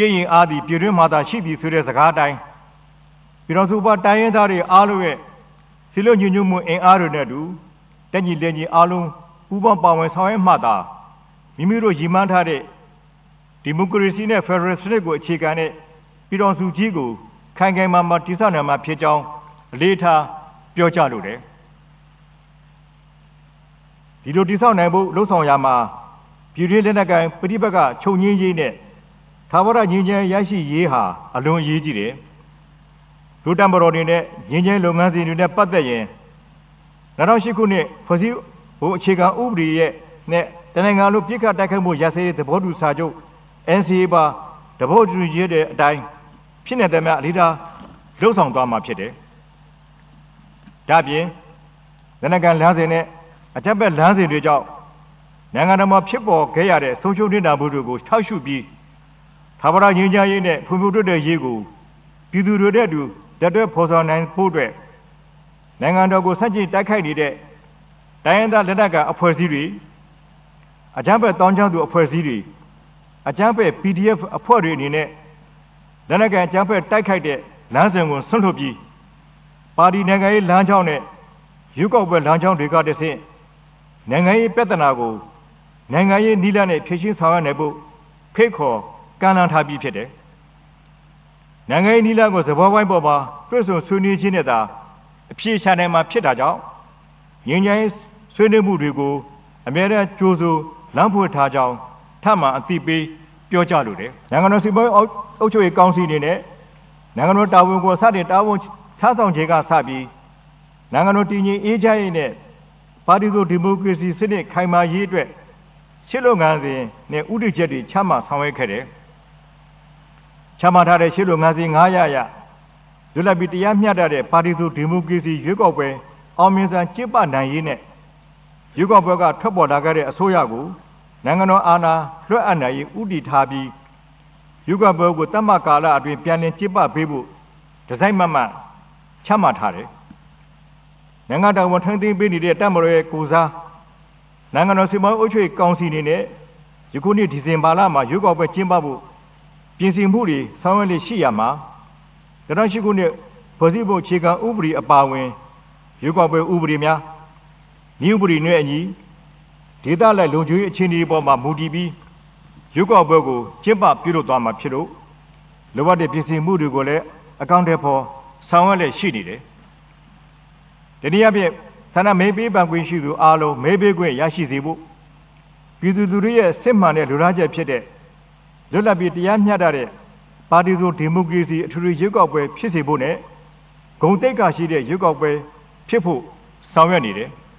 ပြည့်ရင်အားသည်ပြည်တွင်းမှာသာရှိသည်ဆိုတဲ့စကားအတိုင်းပြည်တော်စုပါတိုင်းရင်းသားတွေအားလုံးရဲ့စီလို့ညညမှုအင်အားတွေနဲ့အတူတက်ညီလက်ညီအားလုံးပူးပေါင်းပါဝင်ဆောင်ရွက်မှသာမိမိတို့ရည်မှန်းထားတဲ့ဒီမိုကရေစီနဲ့ဖက်ဒရယ်စနစ်ကိုအခြေခံတဲ့ပြည်တော်စုကြီးကိုခိုင်ခိုင်မာမာတည်ဆောက်နိုင်မှာဖြစ်ကြောင်းအလေးထားပြောကြားလိုတယ်ဒီလိုတည်ဆောက်နိုင်ဖို့လှုံ့ဆော်ရမှာပြည်တွင်းလက်နက်ကိုင်ပဋိပက္ခချုပ်ငြင်းရေးနဲ့ သာဝရငြိမ်းချမ်းရရှိရေးဟာအလွန်အရေးကြီးတယ်ဒုတမတော်တွေနဲ့ငြိမ်းချမ်းလုပ်ငန်းစဉ်တွေနဲ့ပတ်သက်ရင်2008ခုနှစ်ဖွဲ့စည်းဟိုအခြေခံဥပဒေရဲ့နဲ့တနင်္ဂနွေလိုပြစ်ခတ်တိုက်ခိုက်မှုရစရေးသဘောတူစာချုပ် NCA ပါသဘောတူညီတဲ့အတိုင်းဖြစ်နေတဲ့များအလေးထားလှုပ်ဆောင်သွားမှာဖြစ်တယ်။ဒါပြင်လက်နက်ကန်လမ်းစဉ်နဲ့အကြက်ဘက်လမ်းစဉ်တွေကြောင့်နိုင်ငံတော်မှာဖြစ်ပေါ်ခဲ့ရတဲ့ဆုံးရှုံးနေတာမှုတွေကိုထောက်ရှုပြီး သာဝရငြိမ်းချမ်းရေးနဲ့ဖွံ့ဖြိုးတိုးတက်ရေးကိုပြည်သူတွေနဲ့အတူတက်တွဲဖော်ဆောင်နိုင်ဖို့အတွက်နိုင်ငံတော်ကိုစန့်ကျင်တိုက်ခိုက်နေတဲ့တိုင်းရင်းသားလက်နက်ကန်အဖွဲ့အစည်းတွေအကြမ်းဖက်တောင်းချသူအဖွဲ့အစည်းတွေအကြမ်းဖက် PDF အဖွဲ့တွေအနေနဲ့လက်နက်ကန်အကြမ်းဖက်တိုက်ခိုက်တဲ့လမ်းစဉ်ကိုဆွန့်လွတ်ပြီးပါတီနိုင်ငံရေးလမ်းကြောင်းနဲ့ရွေးကောက်ပွဲလမ်းကြောင်းတွေကတဆင့်နိုင်ငံရေးပြဿနာကိုနိုင်ငံရေးနည်းလမ်းနဲ့ဖြေရှင်းဆောင်ရွက်နိုင်ဖို့ဖိတ်ခေါ် ကမ်းလှမ်းထားပြီးဖြစ်တယ်။နိုင်ငံရေးနည်းလမ်းကိုသဘောပိုင်းပေါ်မှာတွဲ့ဆုံဆွေးနွေးခြင်းနဲ့သာအပြည့်ရှာနိုင်မှာဖြစ်တာကြောင့်ငြိမ်းချမ်းရေးဆွေးနွေးမှုတွေကိုအမြဲတမ်းကြိုးစိုးလမ်းဖွင့်ထားကြောင်းထပ်မံအသိပေးပြောကြားလိုတယ်။နိုင်ငံတော်စီမံအုပ်အုပ်ချုပ်ရေးကောင်စီအနေနဲ့နိုင်ငံတော်တာဝန်ကိုစတင်တာဝန်ထမ်းဆောင်ခြင်းကစပြီးနိုင်ငံတော်တည်ငြိမ်အေးချမ်းရေးနဲ့ပါတီစုဒီမိုကရေစီစနစ်ခိုင်မာရေးအတွက်ရှစ်လုပ်ငန်းစဉ်နဲ့ဥတီချက်တွေချမှတ်ဆောင်ရွက်ခဲ့တယ်။ ချမှတ်ထားတဲ့ရှစ်လုပ်ငန်းစဉ်900ရလွတ်လပ်ပြီးတရားမျှတတဲ့ပါတီစုဒီမိုကရေစီရွေးကောက်ပွဲအောင်မြင်စွာကျင်းပနိုင်ရေးနဲ့ရွေးကောက်ပွဲကထွက်ပေါ်လာခဲ့တဲ့အစိုးရကိုနိုင်ငံတော်အာဏာလွှတ်အပ်နိုင်ရေးဥတီထားပြီးရွေးကောက်ပွဲကိုတတ်မှတ်ကာလအတွင်းပြန်လည်ကျင်းပပေးဖို့ဒီဇိုင်းမှတ်မှတ်ချမှတ်ထားတယ်။နိုင်ငံတော်ဝန်ထမ်းသိမ်းပေးနေတဲ့တပ်မတော်ရဲ့ကိုစားနိုင်ငံတော်စီမံအုပ်ချုပ်ရေးကောင်စီအနေနဲ့ယခုနှစ်ဒီဇင်ဘာလမှာရွေးကောက်ပွဲကျင်းပဖို့ ပြင်ဆင်မှုတွေဆောင်ရွက်လက်ရှိရမှာ2008ခုနှစ်ဖွဲ့စည်းပုံအခြေခံဥပဒေအပါအဝင်ရွေးကောက်ပွဲဥပဒေများဤဥပဒေနဲ့အညီဒေသလိုက်လုံခြုံရေးအခြေအနေပေါ်မှာမူတည်ပြီးရွေးကောက်ပွဲကိုကျင်းပပြုလုပ်သွားမှာဖြစ်လို့လိုအပ်တဲ့ပြင်ဆင်မှုတွေကိုလည်းအကောင့်ထဲပေါ်ဆောင်ရွက်လက်ရှိနေတယ်။ဒီနည်းအားဖြင့်ဆန္ဒမဲပေးပန်ခွင့်ရှိသူအားလုံးမဲပေးခွင့်ရရှိစေဖို့ပြည်သူသူတွေရဲ့စစ်မှန်တဲ့လူလားချက်ဖြစ်တဲ့ လွတ်လပ်ပြီးတရားမျှတတဲ့ပါတီစုဒီမိုကရေစီအထူးရွေးကောက်ပွဲဖြစ်စေဖို့နဲ့ဂုံတိတ်ကရှိတဲ့ရွေးကောက်ပွဲဖြစ်ဖို့ဆောင်ရွက်နေတယ်။